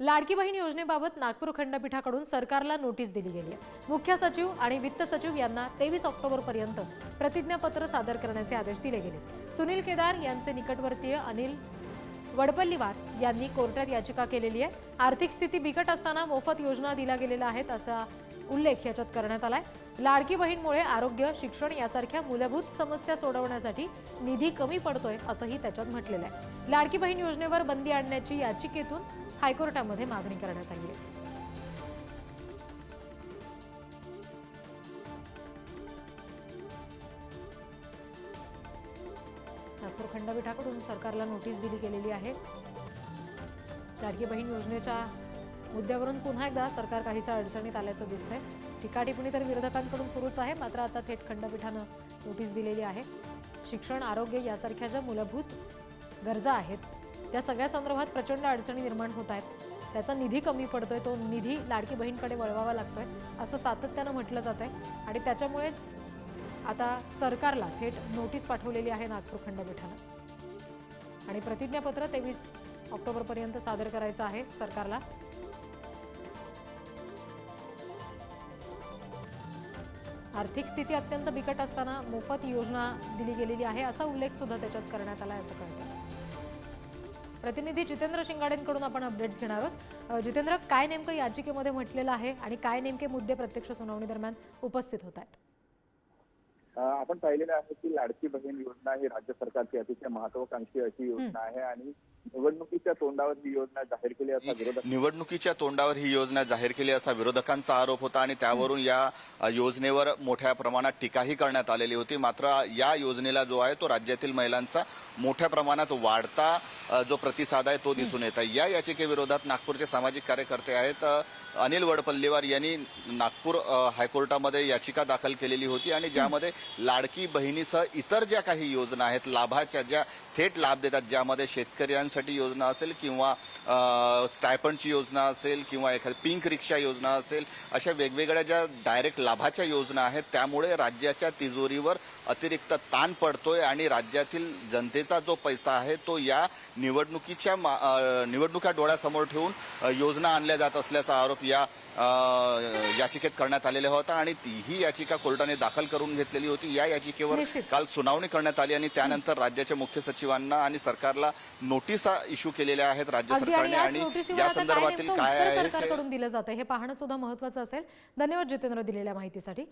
लाडकी बहीण योजनेबाबत नागपूर खंडपीठाकडून सरकारला नोटीस दिली गेली आहे. मुख्य सचिव आणि वित्त सचिव यांना तेवीस ऑक्टोबर पर्यंत प्रतिज्ञापत्र सादर करण्याचे आदेश दिले गेले. सुनील केदार यांचे निकटवर्तीय अनिल वडपल्लीवार यांनी कोर्टात याचिका केलेली आहे. आर्थिक स्थिती बिकट असताना मोफत योजना दिल्या गेलेल्या आहेत असा उल्लेख याच्यात करण्यात आलाय. लाडकी बहीणमुळे आरोग्य शिक्षण यासारख्या मूलभूत समस्या सोडवण्यासाठी निधी कमी पडतोय असंही त्याच्यात म्हटलेलं आहे. लाडकी बहीण योजनेवर बंदी आणण्याची याचिकेतून हायकोर्टामध्ये मागणी करण्यात आली आहे. नागपूर खंडपीठाकडून सरकारला नोटीस दिली गेलेली आहे. लाडकी बहीण योजनेच्या मुद्द्यावरून पुन्हा एकदा सरकार काहीसा अडचणीत आल्याचं दिसतंय. टीकाटिप्पणी तर विरोधकांकडून सुरूच आहे मात्र आता थेट खंडपीठानं नोटीस दिलेली आहे. शिक्षण आरोग्य यासारख्या ज्या मूलभूत गरजा आहेत त्या सगळ्या संदर्भात प्रचंड अडचणी निर्माण होत आहेत. त्याचा निधी कमी पडतोय तो निधी लाडकी बहीणकडे वळवावा लागतोय असं सातत्यानं म्हटलं जात आहे आणि त्याच्यामुळेच आता सरकारला थेट नोटीस पाठवलेली आहे नागपूर खंडपीठानं. आणि प्रतिज्ञापत्र तेवीस ऑक्टोबरपर्यंत सादर करायचं आहे सरकारला. आर्थिक स्थिती अत्यंत बिकट असताना मोफत योजना दिली गेलेली आहे असा उल्लेख सुद्धा त्याच्यात करण्यात आला असं कळतं प्रतिनिधी जितेंद्र शिंगाडेंकडून आपण अपडेट्स घेणार आहोत. जितेंद्र काय नेमकं याचिकेमध्ये म्हटलेलं आहे आणि काय नेमके मुद्दे प्रत्यक्ष सुनावणी दरम्यान उपस्थित होत आहेत? आपण पाहिलेलं आहे की लाडकी बहीण योजना ही राज्य सरकारची अतिशय महत्वाकांक्षी अशी योजना आहे आणि निवडणुकीच्या तोंडावर ही योजना जाहीर केली असा विरोधक निवडणुकीच्या तोंडावर ही योजना जाहीर केली असा विरोधकांचा आरोप होता आणि त्यावरून या योजनेवर मोठ्या प्रमाणात टीकाही करण्यात आलेली होती. मात्र या योजनेला जो आहे तो राज्यातील महिलांचा मोठ्या प्रमाणात वाढता जो प्रतिसाद आहे तो दिसून येत आहे. या याचिकेविरोधात नागपूरचे सामाजिक कार्यकर्ते आहेत अनिल वडपल्लीवार यांनी नागपूर हायकोर्टामध्ये याचिका दाखल केलेली होती आणि ज्यामध्ये लाडकी बहिणीसह इतर ज्या काही योजना आहेत लाभाच्या ज्या थेट लाभ देतात ज्यामध्ये शेतकऱ्यांसाठी योजना असेल किंवा स्टायपंडची योजना असेल किंवा एखादी पिंक रिक्षा योजना असेल अशा वेगवेगळ्या ज्या डायरेक्ट लाभाच्या योजना आहेत त्यामुळे राज्याच्या तिजोरीवर अतिरिक्त ताण पडतोय आणि राज्यातील जनतेचा जो पैसा आहे तो या निवडणुकीच्या निवडणुका डोळ्यासमोर ठेवून योजना आणल्या जात असल्याचा आरोप या याचिकेत करण्यात आलेला होता आणि ही याचिका कोर्टाने दाखल करून घेतलेली होती या याचिकेवर. काल सुनावणी करण्यात आली आणि त्यानंतर राज्याच्या मुख्य सचिवांना आणि सरकारला नोटिसा इश्यू केलेल्या आहेत राज्य सरकारने आणि या संदर्भातील काय आहे सरकारकडून दिलं जातं हे पाहणं सुद्धा महत्वाचं असेल. धन्यवाद जितेंद्र दिलेल्या माहितीसाठी.